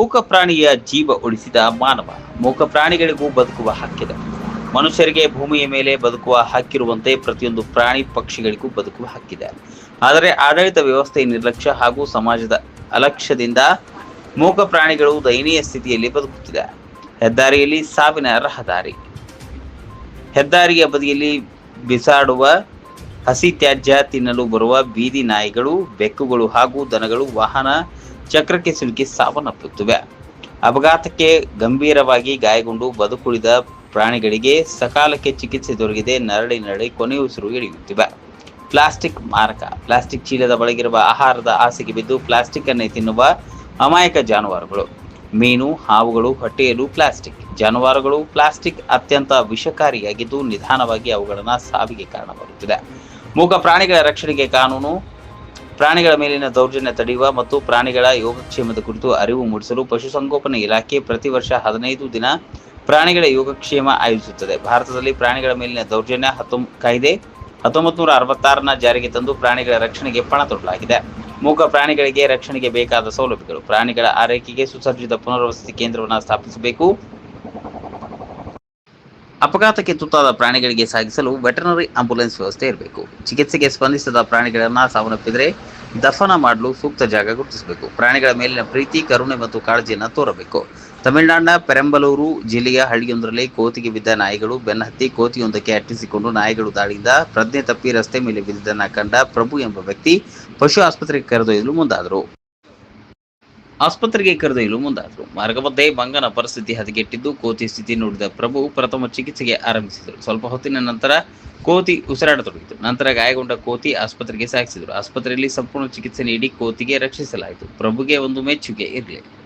ಮೂಕ ಪ್ರಾಣಿಯ ಜೀವ ಉಳಿಸಿದ ಮಾನವ. ಮೂಕ ಪ್ರಾಣಿಗಳಿಗೂ ಬದುಕುವ ಹಕ್ಕಿದೆ. ಮನುಷ್ಯರಿಗೆ ಭೂಮಿಯ ಮೇಲೆ ಬದುಕುವ ಹಕ್ಕಿರುವಂತೆ ಪ್ರತಿಯೊಂದು ಪ್ರಾಣಿ ಪಕ್ಷಿಗಳಿಗೂ ಬದುಕುವ ಹಕ್ಕಿದೆ. ಆದರೆ ಆಡಳಿತ ವ್ಯವಸ್ಥೆಯ ನಿರ್ಲಕ್ಷ್ಯ ಹಾಗೂ ಸಮಾಜದ ಅಲಕ್ಷ್ಯದಿಂದ ಮೂಕ ಪ್ರಾಣಿಗಳು ದಯನೀಯ ಸ್ಥಿತಿಯಲ್ಲಿ ಬದುಕುತ್ತಿದೆ. ಹೆದ್ದಾರಿಯಲ್ಲಿ ಸಾವಿನ ರಹದಾರಿ. ಹೆದ್ದಾರಿಯ ಬದಿಯಲ್ಲಿ ಬಿಸಾಡುವ, ಹಸಿ ತ್ಯಾಜ್ಯ ತಿನ್ನಲು ಬರುವ ಬೀದಿ ನಾಯಿಗಳು, ಬೆಕ್ಕುಗಳು ಹಾಗೂ ದನಗಳು, ವಾಹನ ಚಕ್ರಕ್ಕೆ ಸಿಲುಕಿ ಸಾವನ್ನಪ್ಪುತ್ತಿವೆ. ಅಪಘಾತಕ್ಕೆ ಗಂಭೀರವಾಗಿ ಗಾಯಗೊಂಡು ಬದುಕುಳಿದ ಪ್ರಾಣಿಗಳಿಗೆ ಸಕಾಲಕ್ಕೆ ಚಿಕಿತ್ಸೆ ದೊರಕಿದೆ ನರಳಿ ನರಳಿ ಕೊನೆಯುಸಿರು ಎಳೆಯುತ್ತಿವೆ ಪ್ಲಾಸ್ಟಿಕ್ ಮಾರಕ, ಪ್ಲಾಸ್ಟಿಕ್ ಚೀಲದ ಒಳಗಿರುವ ಆಹಾರದ ಆಸೆಗೆ ಬಿದ್ದು ಪ್ಲಾಸ್ಟಿಕ್ ಅನ್ನೇ ತಿನ್ನುವ ಅಮಾಯಕ ಜಾನುವಾರುಗಳು. ಮೀನು, ಹಾವುಗಳು, ಹೊಟ್ಟೆಯಲ್ಲೂ ಪ್ಲಾಸ್ಟಿಕ್. ಜಾನುವಾರುಗಳು ಪ್ಲಾಸ್ಟಿಕ್ ಅತ್ಯಂತ ವಿಷಕಾರಿಯಾಗಿದ್ದು ನಿಧಾನವಾಗಿ ಅವುಗಳನ್ನು ಸಾವಿಗೆ ಕಾರಣವಾಗುತ್ತಿದೆ. ಮೂಕ ಪ್ರಾಣಿಗಳ ರಕ್ಷಣೆಗೆ ಕಾನೂನು ಪ್ರಾಣಿಗಳ ಮೇಲಿನ ದೌರ್ಜನ್ಯ ತಡೆಯುವ ಮತ್ತು ಪ್ರಾಣಿಗಳ ಯೋಗಕ್ಷೇಮದ ಕುರಿತು ಅರಿವು ಮೂಡಿಸಲು ಪಶುಸಂಗೋಪನೆ ಇಲಾಖೆ ಪ್ರತಿ ವರ್ಷ ಹದಿನೈದು ದಿನ ಪ್ರಾಣಿಗಳ ಯೋಗಕ್ಷೇಮ ಆಯೋಜಿಸುತ್ತದೆ. ಭಾರತದಲ್ಲಿ ಪ್ರಾಣಿಗಳ ಮೇಲಿನ ದೌರ್ಜನ್ಯ ಹತ್ತೊಂ, ಕಾಯ್ದೆ ಹತ್ತೊಂಬತ್ತು ನೂರ ಅರವತ್ತಾರನ ಜಾರಿಗೆ ತಂದು ಪ್ರಾಣಿಗಳ ರಕ್ಷಣೆಗೆ ಪಣ ತೊಡಲಾಗಿದೆ ಮೂಕ ಪ್ರಾಣಿಗಳಿಗೆ ರಕ್ಷಣೆಗೆ ಬೇಕಾದ ಸೌಲಭ್ಯಗಳು. ಪ್ರಾಣಿಗಳ ಆರೈಕೆಗೆ ಸುಸಜ್ಜಿತ ಪುನರ್ವಸತಿ ಕೇಂದ್ರವನ್ನು ಸ್ಥಾಪಿಸಬೇಕು. ಅಪಘಾತಕ್ಕೆ ತುತ್ತಾದ ಪ್ರಾಣಿಗಳಿಗೆ ಸಾಗಿಸಲು ವೆಟರ್ನರಿ ಆಂಬ್ಯುಲೆನ್ಸ್ ವ್ಯವಸ್ಥೆ ಇರಬೇಕು. ಚಿಕಿತ್ಸೆಗೆ ಸ್ಪಂದಿಸದ ಪ್ರಾಣಿಗಳನ್ನು ಸಾವನ್ನಪ್ಪಿದರೆ ದಫನ ಮಾಡಲು ಸೂಕ್ತ ಜಾಗ ಗುರುತಿಸಬೇಕು. ಪ್ರಾಣಿಗಳ ಮೇಲಿನ ಪ್ರೀತಿ, ಕರುಣೆ ಮತ್ತು ಕಾಳಜಿಯನ್ನು ತೋರಬೇಕು. ತಮಿಳುನಾಡಿನ ಪೆರಂಬಲೂರು ಜಿಲ್ಲೆಯ ಹಳ್ಳಿಯೊಂದರಲ್ಲಿ ಕೋತಿಗೆ ಬಿದ್ದ ನಾಯಿಗಳು ಬೆನ್ನಹತ್ತಿ ಕೋತಿಯೊಂದಕ್ಕೆ ಅಟ್ಟಿಸಿಕೊಂಡು ನಾಯಿಗಳು ದಾಳಿಯಿಂದ ಪ್ರಜ್ಞೆ ತಪ್ಪಿ ರಸ್ತೆ ಮೇಲೆ ಬಿದ್ದಿದ್ದನ್ನು ಕಂಡ ಪ್ರಭು ಎಂಬ ವ್ಯಕ್ತಿ ಪಶು ಆಸ್ಪತ್ರೆಗೆ ಕರೆದೊಯ್ಯಲು ಮುಂದಾದರು. ಆಸ್ಪತ್ರೆಗೆ ಕರೆದೊಯ್ಯಲು ಮುಂದಾದರು. ಮಾರ್ಗ ಮಧ್ಯೆ ಮಂಗನ ಪರಿಸ್ಥಿತಿ ಹದಗೆಟ್ಟಿದ್ದು, ಕೋತಿ ಸ್ಥಿತಿ ನೋಡಿದ ಪ್ರಭು ಪ್ರಥಮ ಚಿಕಿತ್ಸೆಗೆ ಆರಂಭಿಸಿದರು. ಸ್ವಲ್ಪ ಹೊತ್ತಿನ ನಂತರ ಕೋತಿ ಉಸಿರಾಡತೊಡಗಿತು. ನಂತರ ಗಾಯಗೊಂಡ ಕೋತಿ ಆಸ್ಪತ್ರೆಗೆ ಸಾಗಿಸಿದರು. ಆಸ್ಪತ್ರೆಯಲ್ಲಿ ಸಂಪೂರ್ಣ ಚಿಕಿತ್ಸೆ ನೀಡಿ ಕೋತಿಗೆ ರಕ್ಷಿಸಲಾಯಿತು. ಪ್ರಭುಗೆ ಒಂದು ಮೆಚ್ಚುಗೆ ಇರಲಿ.